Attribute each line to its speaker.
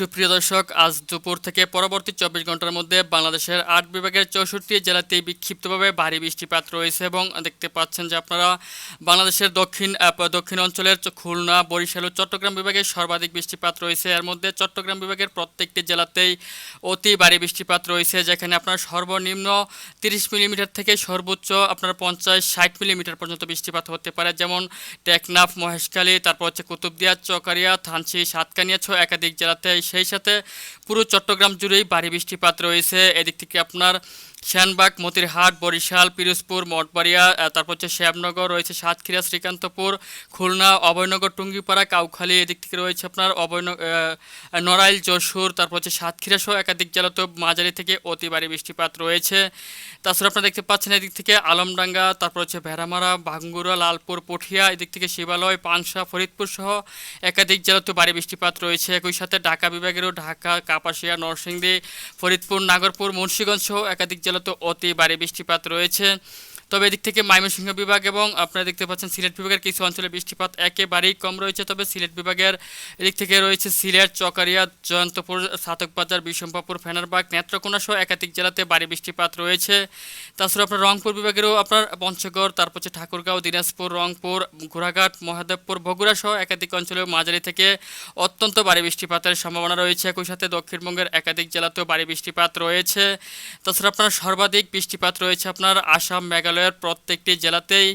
Speaker 1: সুপ্রিয় দর্শক, আজ দুপুর থেকে পরবর্তী চব্বিশ ঘণ্টার মধ্যে বাংলাদেশের আট বিভাগের চৌষট্টি জেলাতেই বিক্ষিপ্তভাবে ভারী বৃষ্টিপাত রয়েছে এবং দেখতে পাচ্ছেন যে আপনারা বাংলাদেশের দক্ষিণ দক্ষিণ অঞ্চলের খুলনা, বরিশাল ও চট্টগ্রাম বিভাগে সর্বাধিক বৃষ্টিপাত রয়েছে। এর মধ্যে চট্টগ্রাম বিভাগের প্রত্যেকটি জেলাতেই অতি ভারী বৃষ্টিপাত রয়েছে, যেখানে আপনার সর্বনিম্ন তিরিশ মিলিমিটার থেকে সর্বোচ্চ আপনার পঞ্চাশ, ষাট মিলিমিটার পর্যন্ত বৃষ্টিপাত হতে পারে। যেমন টেকনাফ, মহেশখালী, তারপর হচ্ছে কুতুবদিয়া, চকারিয়া থানসি সাতকানিয়া ছ একাধিক জেলাতে সেই সাথে পুরো চট্টগ্রাম জুড়েই ভারী বৃষ্টিপাত রয়েছে। এদিক থেকে আপনার শ্যানবাগ মতিরহাট, বরিশাল, পিরোজপুর, মঠবাড়িয়া তারপর হচ্ছে শ্যামনগর, রয়েছে সাতক্ষীরা, শ্রীকান্তপুর, খুলনা, অভয়নগর, টুঙ্গিপাড়া, কাউখালী, এদিক থেকে রয়েছে আপনার অভয়ন নড়াইল, যশোর, তারপর হচ্ছে সাতক্ষীরা সহ একাধিক জেলাতেও মাঝারি থেকে অতি ভারী বৃষ্টিপাত রয়েছে। তাছাড়া আপনারা দেখতে পাচ্ছেন এদিক থেকে আলমডাঙ্গা, তারপর হচ্ছে ভেড়ামারা ভাঙ্গুরা লালপুর, পঠিয়া, এদিক থেকে শিবালয়, পানসা, ফরিদপুর সহ একাধিক জেলাতেও ভারী বৃষ্টিপাত রয়েছে। একই সাথে ঢাকা বিভাগেরও ঢাকা, কাপাসিয়া, নরসিংদী, ফরিদপুর, নাগরপুর, মুন্সিগঞ্জ সহ একাধিক জেলাতেও অতি ভারী বৃষ্টিপাত রয়েছে। তবে এদিক থেকে ময়মনসিংহ বিভাগ এবং আপনারা দেখতে পাচ্ছেন সিলেট বিভাগের কিছু অঞ্চলে বৃষ্টিপাত একেবারেই কম রয়েছে। তবে সিলেট বিভাগের এদিক থেকে রয়েছে সিলেট, চকারিয়া, জয়ন্তপুর, সাতকবাজার বিশম্পাপুর ফেনারবাগ, নেত্রকোনা সহ একাধিক জেলাতে ভারী বৃষ্টিপাত রয়েছে। তাছাড়া আপনার রংপুর বিভাগেরও আপনার পঞ্চগড়, তারপর হচ্ছে ঠাকুরগাঁও, দিনাজপুর, রংপুর, ঘোড়াঘাট, মহাদেবপুর, বগুড়া সহ একাধিক অঞ্চলেও মাঝারি থেকে অত্যন্ত ভারী বৃষ্টিপাতের সম্ভাবনা রয়েছে। একই সাথে দক্ষিণবঙ্গের একাধিক জেলাতেও ভারী বৃষ্টিপাত রয়েছে। তাছাড়া আপনার সর্বাধিক বৃষ্টিপাত রয়েছে আপনার আসাম মেঘালয়ের প্রত্যেকটি জেলাতেই